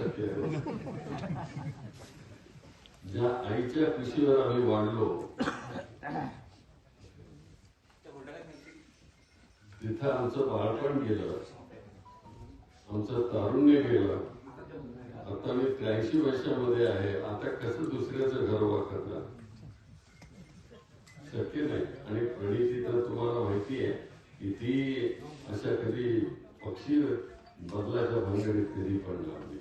ज्या आईच्या कुशीवर आम्ही वाढलो तिथं आमचं बाळपण गेलं आमचं तारुण्य गेलं. आता मी त्र्याऐंशी वर्षामध्ये आहे आता कसं दुसऱ्याचं घर वाकरणार शक्य नाही. आणि प्रणिती तर तुम्हाला माहिती आहे की ती अशा कधी पक्षी बदलाच्या भानगडीत कधी पण लागली